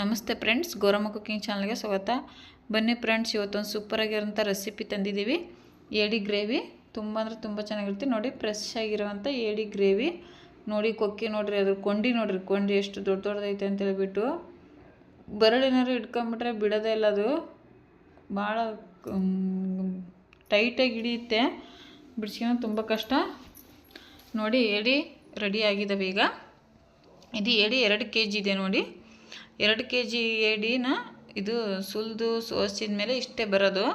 ನಮಸ್ತೆ friends, Goramma cooking ಚಾನಲ್ಗೆ ಸ್ವಾಗತ. ಬನ್ನಿ ಫ್ರೆಂಡ್ಸ್, ಇವತ್ತೊಂದು ಸೂಪರಾಗಿರೋಂಥ ರೆಸಿಪಿ ತಂದಿದ್ದೀವಿ. ಏಡಿ ಗ್ರೇವಿ. ತುಂಬ ಅಂದರೆ ತುಂಬ ಚೆನ್ನಾಗಿರುತ್ತೆ. ನೋಡಿ ಫ್ರೆಶ್ ಆಗಿರೋವಂಥ ಏಡಿ ಗ್ರೇವಿ. ನೋಡಿ, ಕೊಕ್ಕಿ ನೋಡಿರಿ, ಅದ್ರ ಕೊಂಡಿ ನೋಡಿರಿ. ಕೊಂಡಿ ಎಷ್ಟು ದೊಡ್ಡ ದೊಡ್ಡದೈತೆ ಅಂತ ಹೇಳ್ಬಿಟ್ಟು. ಬರಳೇನಾದ್ರು ಇಟ್ಕೊಂಬಿಟ್ರೆ ಬಿಡೋದೇ ಇಲ್ಲ ಅದು. ಭಾಳ ಟೈಟಾಗಿ ಹಿಡಿಯುತ್ತೆ. ಬಿಡಿಸ್ಕೊಂಡು ತುಂಬ ಕಷ್ಟ. ನೋಡಿ, ಏಡಿ ರೆಡಿ ಆಗಿದ್ದಾವೆ ಈಗ. ಇದು ಏಡಿ ಎರಡು ಕೆ ಜಿ ಇದೆ ನೋಡಿ. ಎರಡು ಕೆ ಜಿ ಏಡಿನ ಇದು ಸುಲಿದು ಸೋಸಿದ ಮೇಲೆ ಇಷ್ಟೇ ಬರೋದು.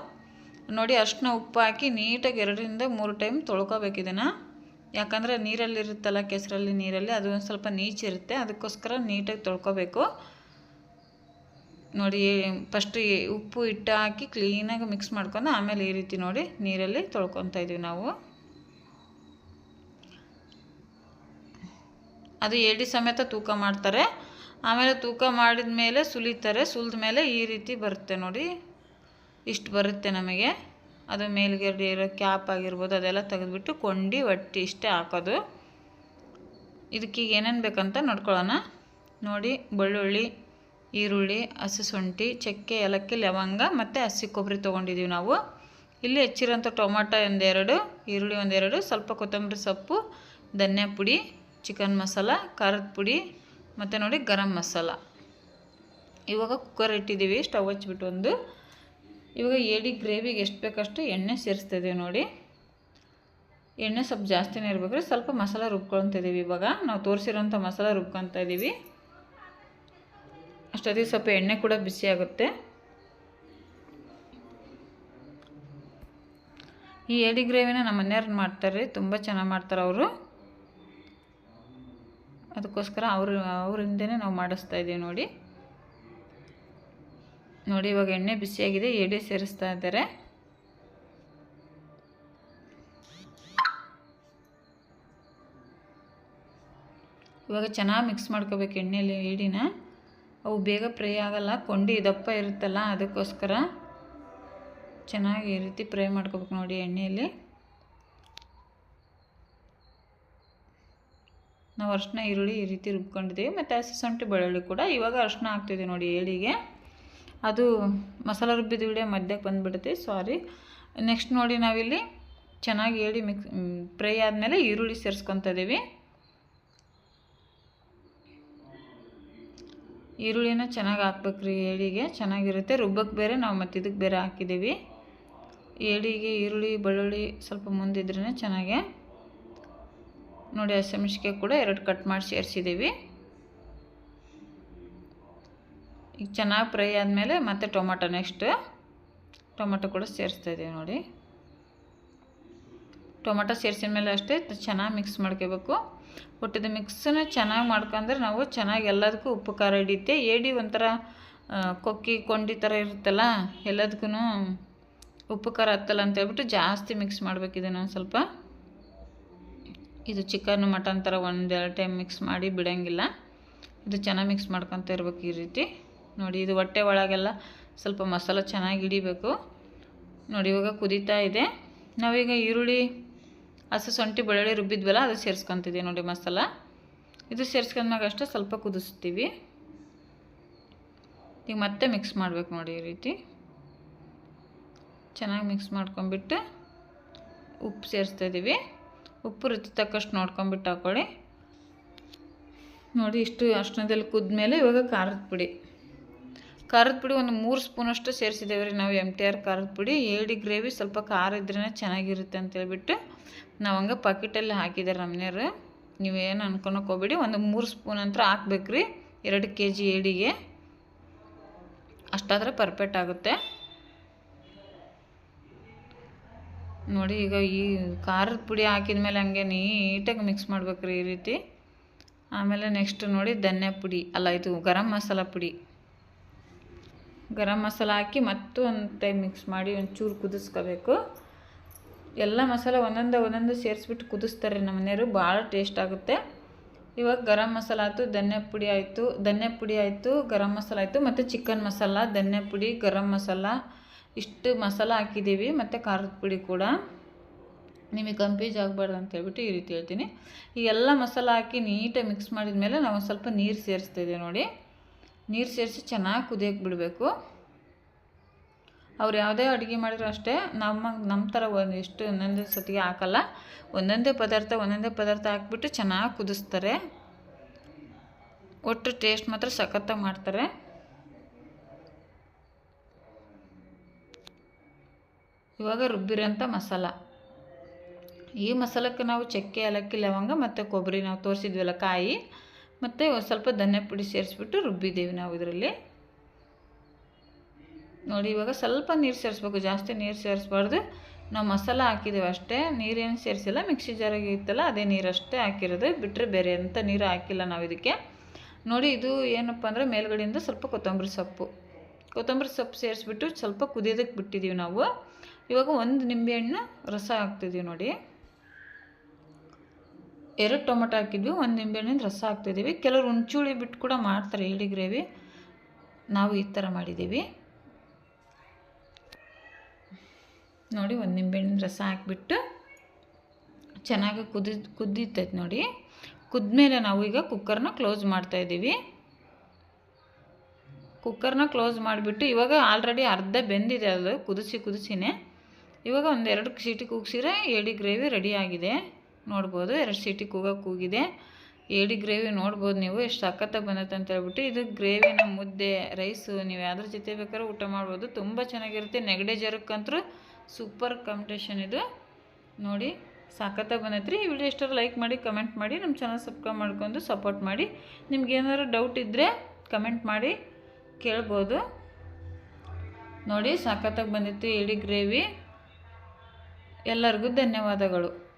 ನೋಡಿ, ಅಷ್ಟನ್ನ ಉಪ್ಪು ಹಾಕಿ ನೀಟಾಗಿ ಎರಡರಿಂದ ಮೂರು ಟೈಮ್ ತೊಳ್ಕೊಬೇಕು ಇದನ್ನು. ಯಾಕಂದರೆ ನೀರಲ್ಲಿರುತ್ತಲ್ಲ, ಕೆಸರಲ್ಲಿ ನೀರಲ್ಲಿ ಅದು ಒಂದು ಸ್ವಲ್ಪ ನೀಚಿರುತ್ತೆ, ಅದಕ್ಕೋಸ್ಕರ ನೀಟಾಗಿ ತೊಳ್ಕೊಬೇಕು. ನೋಡಿ ಫಸ್ಟ್ ಉಪ್ಪು ಹಿಟ್ಟು ಹಾಕಿ ಕ್ಲೀನಾಗಿ ಮಿಕ್ಸ್ ಮಾಡ್ಕೊಂಡು ಆಮೇಲೆ ಈ ರೀತಿ ನೋಡಿ ನೀರಲ್ಲಿ ತೊಳ್ಕೊತಾ ಇದ್ದೀವಿ ನಾವು. ಅದು ಏಡಿ ಸಮೇತ ತೂಕ ಮಾಡ್ತಾರೆ. ಆಮೇಲೆ ತೂಕ ಮಾಡಿದ ಮೇಲೆ ಸುಲಿತಾರೆ, ಸುಲಿದ ಮೇಲೆ ಈ ರೀತಿ ಬರುತ್ತೆ ನೋಡಿ. ಇಷ್ಟು ಬರುತ್ತೆ ನಮಗೆ. ಅದು ಮೇಲ್ಗಡೆ ಇರೋ ಕ್ಯಾಪ್ ಆಗಿರ್ಬೋದು, ಅದೆಲ್ಲ ತೆಗೆದುಬಿಟ್ಟು ಕೊಂಡಿ ಒಟ್ಟಿ ಇಷ್ಟೇ ಹಾಕೋದು. ಇದಕ್ಕೆ ಏನೇನು ಬೇಕಂತ ನೋಡ್ಕೊಳ್ಳೋಣ. ನೋಡಿ, ಬೆಳ್ಳುಳ್ಳಿ, ಈರುಳ್ಳಿ, ಹಸಿ ಶುಂಠಿ, ಚಕ್ಕೆ, ಏಲಕ್ಕಿ, ಲವಂಗ ಮತ್ತು ಹಸಿ ಕೊಬ್ಬರಿ ತೊಗೊಂಡಿದ್ದೀವಿ ನಾವು. ಇಲ್ಲಿ ಹೆಚ್ಚಿರೋಂಥ ಟೊಮಾಟೊ ಒಂದೆರಡು, ಈರುಳ್ಳಿ ಒಂದೆರಡು, ಸ್ವಲ್ಪ ಕೊತ್ತಂಬರಿ ಸೊಪ್ಪು ಧನಿಯಾ ಪುಡಿ ಚಿಕನ್ ಮಸಾಲ, ಖಾರದ ಪುಡಿ ಮತ್ತು ನೋಡಿ ಗರಂ ಮಸಾಲ. ಇವಾಗ ಕುಕ್ಕರ್ ಇಟ್ಟಿದ್ದೀವಿ ಸ್ಟವ್ ಹಚ್ಬಿಟ್ಟು ಒಂದು. ಇವಾಗ ಏಡಿ ಗ್ರೇವಿಗೆ ಎಷ್ಟು ಬೇಕಷ್ಟು ಎಣ್ಣೆ ಸೇರಿಸ್ತಿದ್ದೀವಿ ನೋಡಿ. ಎಣ್ಣೆ ಸ್ವಲ್ಪ ಜಾಸ್ತಿನೇ ಇರಬೇಕ್ರೆ ಸ್ವಲ್ಪ ಮಸಾಲ ರುಬ್ಕೊಳ್ತಿದ್ದೀವಿ ಇವಾಗ. ನಾವು ತೋರಿಸಿರೋಂಥ ಮಸಾಲ ರುಬ್ಕೊತಾ ಇದ್ದೀವಿ ಅಷ್ಟೊತ್ತಿಗೆ ಸ್ವಲ್ಪ ಎಣ್ಣೆ ಕೂಡ ಬಿಸಿ ಆಗುತ್ತೆ. ಈ ಏಡಿ ಗ್ರೇವಿನ ನಮ್ಮ ಮನೆಯವ್ರನ್ನ ಮಾಡ್ತಾರೆ, ತುಂಬ ಚೆನ್ನಾಗಿ ಮಾಡ್ತಾರೆ ಅವರು. ಅದಕ್ಕೋಸ್ಕರ ಅವರು, ಅವರಿಂದನೇ ನಾವು ಮಾಡಿಸ್ತಾ ಇದ್ದೀವಿ ನೋಡಿ. ನೋಡಿ, ಇವಾಗ ಎಣ್ಣೆ ಬಿಸಿಯಾಗಿದೆ, ಎಡೆ ಸೇರಿಸ್ತಾ ಇದ್ದಾರೆ. ಇವಾಗ ಚೆನ್ನಾಗಿ ಮಿಕ್ಸ್ ಮಾಡ್ಕೋಬೇಕು ಎಣ್ಣೆಯಲ್ಲಿ ಈಡಿನ ಅವು ಬೇಗ ಫ್ರೈ ಆಗಲ್ಲ, ಕೊಂಡಿ ದಪ್ಪ ಇರುತ್ತಲ್ಲ, ಅದಕ್ಕೋಸ್ಕರ ಚೆನ್ನಾಗಿ ಈ ರೀತಿ ಫ್ರೈ ಮಾಡ್ಕೋಬೇಕು ನೋಡಿ ಎಣ್ಣೆಯಲ್ಲಿ ನಾವು ಅರ್ಶಿನ ಈರುಳ್ಳಿ ಈ ರೀತಿ ರುಬ್ಕೊಂಡಿದ್ದೀವಿ. ಮತ್ತು ಹಸಿ ಶುಂಠಿ ಬೆಳ್ಳುಳ್ಳಿ ಕೂಡ ಇವಾಗ ಅರ್ಶಿನ ಹಾಕ್ತಿದ್ದೀವಿ ನೋಡಿ ಏಳಿಗೆ ಅದು ಮಸಾಲ ರುಬ್ಬಿದ ವಿಡಿಯೋ ಮಧ್ಯಕ್ಕೆ ಬಂದುಬಿಡುತ್ತೆ. ಸಾರಿ ನೆಕ್ಸ್ಟ್ ನೋಡಿ ನಾವಿಲ್ಲಿ ಚೆನ್ನಾಗಿ ಏಳಿ ಮಿಕ್ಸ್ ಫ್ರೈ ಆದಮೇಲೆ ಈರುಳ್ಳಿ ಸೇರಿಸ್ಕೊತ ಇದ್ದೀವಿ. ಈರುಳ್ಳಿನ ಚೆನ್ನಾಗಿ ಹಾಕ್ಬೇಕ್ರಿ ಏಳಿಗೆ ಚೆನ್ನಾಗಿರುತ್ತೆ. ರುಬ್ಬಕ್ಕೆ ಬೇರೆ, ನಾವು ಮತ್ತು ಇದಕ್ಕೆ ಬೇರೆ ಹಾಕಿದ್ದೀವಿ. ಏಳಿಗೆ ಈರುಳ್ಳಿ, ಬೆಳ್ಳುಳ್ಳಿ ಸ್ವಲ್ಪ ಮುಂದಿದ್ರೇ ಚೆನ್ನಾಗೆ ನೋಡಿ ಹಸಿಮೆಣ್ಸಿಕಾಯಿ ಕೂಡ ಎರಡು ಕಟ್ ಮಾಡಿ ಸೇರಿಸಿದ್ದೀವಿ. ಈಗ ಚೆನ್ನಾಗಿ ಫ್ರೈ ಆದಮೇಲೆ ಮತ್ತೆ ಟೊಮೊಟೊ ನೆಕ್ಸ್ಟ್. ಟೊಮೊಟೊ ಕೂಡ ಸೇರಿಸ್ತಾ ಇದ್ದೀವಿ ನೋಡಿ. ಟೊಮೊಟೊ ಸೇರಿಸಿದ ಮೇಲೆ ಅಷ್ಟೇ ಚೆನ್ನಾಗಿ ಮಿಕ್ಸ್ ಮಾಡ್ಕೋಬೇಕು. ಒಟ್ಟಿದ ಮಿಕ್ಸನ್ನ ಚೆನ್ನಾಗಿ ಮಾಡ್ಕೊಂಡ್ರೆ ನಾವು ಚೆನ್ನಾಗಿ ಎಲ್ಲದಕ್ಕೂ ಉಪ್ಪು, ಖಾರ ಹಿಡಿಯುತ್ತೆ. ಏಡಿ ಒಂಥರ ಕೊಕ್ಕಿ, ಕೊಂಡಿ ಥರ ಇರುತ್ತಲ್ಲ ಎಲ್ಲದಕ್ಕೂ ಉಪ್ಪು, ಖಾರ ಹತ್ತಲ್ಲ ಅಂತ ಹೇಳ್ಬಿಟ್ಟು ಜಾಸ್ತಿ ಮಿಕ್ಸ್ ಮಾಡಬೇಕಿದೆ ನಾನು ಸ್ವಲ್ಪ. ಇದು ಚಿಕನ್ ಮಟನ್ ಥರ ಒಂದೆರಡು ಟೈಮ್ ಮಿಕ್ಸ್ ಮಾಡಿ ಬಿಡೋಂಗಿಲ್ಲ. ಇದು ಚೆನ್ನಾಗಿ ಮಿಕ್ಸ್ ಮಾಡ್ಕೊತ ಇರ್ಬೇಕು ಈ ರೀತಿ. ನೋಡಿ, ಇದು ಹೊಟ್ಟೆ ಒಳಗೆಲ್ಲ ಸ್ವಲ್ಪ ಮಸಾಲ ಚೆನ್ನಾಗಿ ಹಿಡಿಬೇಕು. ನೋಡಿ, ಇವಾಗ ಕುದೀತಾ ಇದೆ. ನಾವೀಗ ಈರುಳ್ಳಿ, ಹಸು ಸೊಂಟಿ ಬೆಳ್ಳುಳ್ಳಿ ರುಬ್ಬಿದ್ವಲ್ಲ, ಅದು ಸೇರಿಸ್ಕೊತಿದ್ದೀವಿ ನೋಡಿ ಮಸಾಲ. ಇದು ಸೇರಿಸ್ಕೊಂಡ್ಮ್ಯಾಗ ಅಷ್ಟೇ ಸ್ವಲ್ಪ ಕುದಿಸ್ತೀವಿ. ಈಗ ಮತ್ತೆ ಮಿಕ್ಸ್ ಮಾಡಬೇಕು ನೋಡಿ ಈ ರೀತಿ. ಚೆನ್ನಾಗಿ ಮಿಕ್ಸ್ ಮಾಡ್ಕೊಂಬಿಟ್ಟು ಉಪ್ಪು ಸೇರಿಸ್ತಾ ಇದ್ದೀವಿ ಉಪ್ಪು ರುಚಿ ತಕ್ಕಷ್ಟು ನೋಡ್ಕೊಂಬಿಟ್ಟು ಹಾಕ್ಕೊಳ್ಳಿ ನೋಡಿ ಇಷ್ಟು ಅಷ್ಟನದಲ್ಲಿ ಕುದ್ಮೇಲೆ ಇವಾಗ ಖಾರದ ಪುಡಿ. ಖಾರದ ಪುಡಿ ಒಂದು ಮೂರು ಸ್ಪೂನಷ್ಟು ಸೇರಿಸಿದ್ದೇವೆ ರೀ ನಾವು ಎಂ ಟಿ ಆರ್ ಖಾರದ ಪುಡಿ. ಏಡಿ ಗ್ರೇವಿ ಸ್ವಲ್ಪ ಖಾರ ಇದ್ರೇ ಚೆನ್ನಾಗಿರುತ್ತೆ ಅಂತೇಳ್ಬಿಟ್ಟು ನಾವು ಹಂಗೆ ಪಾಕಿಟಲ್ಲಿ ಹಾಕಿದ್ದಾರೆ ನಮ್ಮನೆಯವರು ನೀವೇನು ಅನ್ಕೊಳಕ್ಕೆ ಹೋಗ್ಬೇಡಿ, ಒಂದು ಮೂರು ಸ್ಪೂನ್ ಅಂತ ಹಾಕ್ಬೇಕು ರೀ ಎರಡು ಕೆ ಜಿ ಏಡಿಗೆ. ಅಷ್ಟಾದರೆ ಪರ್ಫೆಕ್ಟ್ ಆಗುತ್ತೆ. ನೋಡಿ, ಈಗ ಈ ಖಾರದ ಪುಡಿ ಹಾಕಿದ ಮೇಲೆ ಹಂಗೆ ನೀಟಾಗಿ ಮಿಕ್ಸ್ ಮಾಡ್ಬೇಕ್ರಿ ಈ ರೀತಿ. ಆಮೇಲೆ ನೆಕ್ಸ್ಟ್ ನೋಡಿ ಧನ್ಯ ಪುಡಿ. ಅಲ್ಲ, ಇದು ಗರಂ ಮಸಾಲ ಪುಡಿ. ಗರಂ ಮಸಾಲ ಹಾಕಿ ಮತ್ತು ಒಂದು ಟೈಮ್ ಮಿಕ್ಸ್ ಮಾಡಿ ಒಂಚೂರು ಕುದಿಸ್ಕೋಬೇಕು. ಎಲ್ಲ ಮಸಾಲ ಒಂದೊಂದು ಒಂದೊಂದು ಸೇರಿಸ್ಬಿಟ್ಟು ಕುದಿಸ್ತಾರೆ ನಮ್ಮ ಮನೆಯವರು, ಭಾಳ ಟೇಸ್ಟ್ ಆಗುತ್ತೆ. ಇವಾಗ ಗರಂ ಮಸಾಲ ಆಯಿತು, ಧನ್ಯ ಪುಡಿ ಆಯಿತು, ಧನ್ಯ ಪುಡಿ ಆಯಿತು, ಗರಂ ಮಸಾಲ ಆಯಿತು, ಮತ್ತು ಚಿಕನ್ ಮಸಾಲ, ಧನ್ಯ ಪುಡಿ, ಗರಂ ಮಸಾಲ. ಇಷ್ಟು ಮಸಾಲ ಹಾಕಿದ್ದೀವಿ, ಮತ್ತು ಖಾರದ ಪುಡಿ ಕೂಡ. ನಿಮಗೆ ಕಂಪ್ಯೂಸ್ ಆಗಬಾರ್ದು ಅಂತ ಹೇಳ್ಬಿಟ್ಟು ಈ ರೀತಿ ಹೇಳ್ತೀನಿ. ಈ ಎಲ್ಲ ಮಸಾಲ ಹಾಕಿ ನೀಟಾಗಿ ಮಿಕ್ಸ್ ಮಾಡಿದ ಮೇಲೆ ನಾವು ಸ್ವಲ್ಪ ನೀರು ಸೇರಿಸ್ತಿದ್ದೆ ನೋಡಿ. ನೀರು ಸೇರಿಸಿ ಚೆನ್ನಾಗಿ ಕುದಿಯೋಕೆ ಬಿಡಬೇಕು. ಅವ್ರು ಯಾವುದೇ ಅಡುಗೆ ಮಾಡಿದ್ರು ಅಷ್ಟೇ, ನಮ್ಮ ನಮ್ಮ ಥರ ಒಂದು ಎಷ್ಟು ಒಂದೊಂದೇ ಸತಿಗೆ ಹಾಕಲ್ಲ. ಒಂದೊಂದೇ ಪದಾರ್ಥ ಒಂದೊಂದೇ ಪದಾರ್ಥ ಹಾಕ್ಬಿಟ್ಟು ಚೆನ್ನಾಗಿ ಕುದಿಸ್ತಾರೆ. ಒಟ್ಟು ಟೇಸ್ಟ್ ಮಾತ್ರ ಸಖತ್ತಾಗಿ ಮಾಡ್ತಾರೆ. ಇವಾಗ ರುಬ್ಬಿರೋಂಥ ಮಸಾಲ. ಈ ಮಸಾಲಕ್ಕೆ ನಾವು ಚಕ್ಕೆ, ಏಲಕ್ಕಿ, ಲವಂಗ ಮತ್ತು ಕೊಬ್ಬರಿ ನಾವು ತೋರಿಸಿದ್ವಲ್ಲ ಕಾಯಿ, ಮತ್ತು ಸ್ವಲ್ಪ ಧನ್ಯ ಪುಡಿ ಸೇರಿಸ್ಬಿಟ್ಟು ರುಬ್ಬಿದ್ದೀವಿ ನಾವು ಇದರಲ್ಲಿ. ನೋಡಿ, ಇವಾಗ ಸ್ವಲ್ಪ ನೀರು ಸೇರಿಸ್ಬೇಕು, ಜಾಸ್ತಿ ನೀರು ಸೇರಿಸ್ಬಾರ್ದು. ನಾವು ಮಸಾಲ ಹಾಕಿದ್ದೇವೆ ಅಷ್ಟೇ, ನೀರೇನು ಸೇರಿಸಿಲ್ಲ, ಮಿಕ್ಸಿ ಜಾರಿಗೆ ಇತ್ತಲ್ಲ, ಅದೇ ನೀರಷ್ಟೇ ಹಾಕಿರೋದು ಬಿಟ್ಟರೆ ಬೇರೆ ಎಂಥ ನೀರು ಹಾಕಿಲ್ಲ ನಾವು ಇದಕ್ಕೆ. ನೋಡಿ, ಇದು ಏನಪ್ಪ ಅಂದರೆ ಮೇಲ್ಗಡೆಯಿಂದ ಸ್ವಲ್ಪ ಕೊತ್ತಂಬರಿ ಸೊಪ್ಪು. ಕೊತ್ತಂಬರಿ ಸೊಪ್ಪು ಸೇರಿಸ್ಬಿಟ್ಟು ಸ್ವಲ್ಪ ಕುದಿಯೋದಕ್ಕೆ ಬಿಟ್ಟಿದ್ದೀವಿ ನಾವು. ಇವಾಗ ಒಂದು ನಿಂಬೆಹಣ್ಣು ರಸ ಹಾಕ್ತಿದ್ದೀವಿ ನೋಡಿ. ಎರಡು ಟೊಮೆಟೊ ಹಾಕಿದ್ವಿ, ಒಂದು ನಿಂಬೆಹಣ್ಣಿನ ರಸ ಹಾಕ್ತಿದ್ದೀವಿ. ಕೆಲವರು ಹುಣ್ಚುಳಿ ಬಿಟ್ಟು ಕೂಡ ಮಾಡ್ತಾರೆ ಇಳಿ ಗ್ರೇವಿ. ನಾವು ಈ ಥರ ಮಾಡಿದ್ದೀವಿ. ನೋಡಿ, ಒಂದು ನಿಂಬೆಹಣ್ಣಿನ ರಸ ಹಾಕಿಬಿಟ್ಟು ಚೆನ್ನಾಗಿ ಕುದಿ ಕುದ್ದಿತ್ತೈತೆ ನೋಡಿ. ಕುದ್ಮೇಲೆ ನಾವು ಈಗ ಕುಕ್ಕರ್ನ ಕ್ಲೋಸ್ ಮಾಡ್ತಾಯಿದ್ದೀವಿ ಕುಕ್ಕರ್ನ ಕ್ಲೋಸ್ ಮಾಡಿಬಿಟ್ಟು ಇವಾಗ ಆಲ್ರೆಡಿ ಅರ್ಧ ಬೆಂದಿದೆ ಅದು, ಕುದಿಸಿ, ಕುದಿಸಿನೇ. ಇವಾಗ ಒಂದು ಎರಡು ಸೀಟಿ ಕೂಗಿಸಿದ್ರೆ ಏಡಿ ಗ್ರೇವಿ ರೆಡಿ ಆಗಿದೆ. ನೋಡ್ಬೋದು, ಎರಡು ಸೀಟಿ ಕೂಗಕ್ಕೆ ಕೂಗಿದೆ. ಏಡಿ ಗ್ರೇವಿ ನೋಡ್ಬೋದು ನೀವು, ಎಷ್ಟು ಸಖತ್ತಾಗಿ ಬಂದತ್ತೆ ಅಂತ ಹೇಳ್ಬಿಟ್ಟು ಇದು ಗ್ರೇವಿನ ಮುದ್ದೆ, ರೈಸು, ನೀವು ಯಾವ್ದ್ರ ಜೊತೆ ಬೇಕಾದ್ರೂ ಊಟ ಮಾಡ್ಬೋದು. ತುಂಬ ಚೆನ್ನಾಗಿರುತ್ತೆ, ನೆಗಡೆ ಜ್ವರಕ್ಕಂತೂ ಸೂಪರ್ ಕಾಂಪಿಟೇಷನ್ ಇದು. ನೋಡಿ ಸಾಕತ್ತಾಗಿ ಬಂದೈತ್ರಿ. ಈ ವಿಡಿಯೋ ಇಷ್ಟರ ಲೈಕ್ ಮಾಡಿ, ಕಮೆಂಟ್ ಮಾಡಿ, ನಮ್ಮ ಚಾನಲ್ ಸಬ್ಸ್ಕ್ರೈಬ್ ಮಾಡ್ಕೊಂಡು ಸಪೋರ್ಟ್ ಮಾಡಿ. ನಿಮ್ಗೆ ಏನಾದ್ರು ಡೌಟ್ ಇದ್ದರೆ ಕಮೆಂಟ್ ಮಾಡಿ, ಕೇಳ್ಬೋದು. ನೋಡಿ ಸಾಕತ್ತಾಗಿ ಬಂದಿತ್ತು ಏಡಿ ಗ್ರೇವಿ. ಎಲ್ಲರಿಗೂ ಧನ್ಯವಾದಗಳು.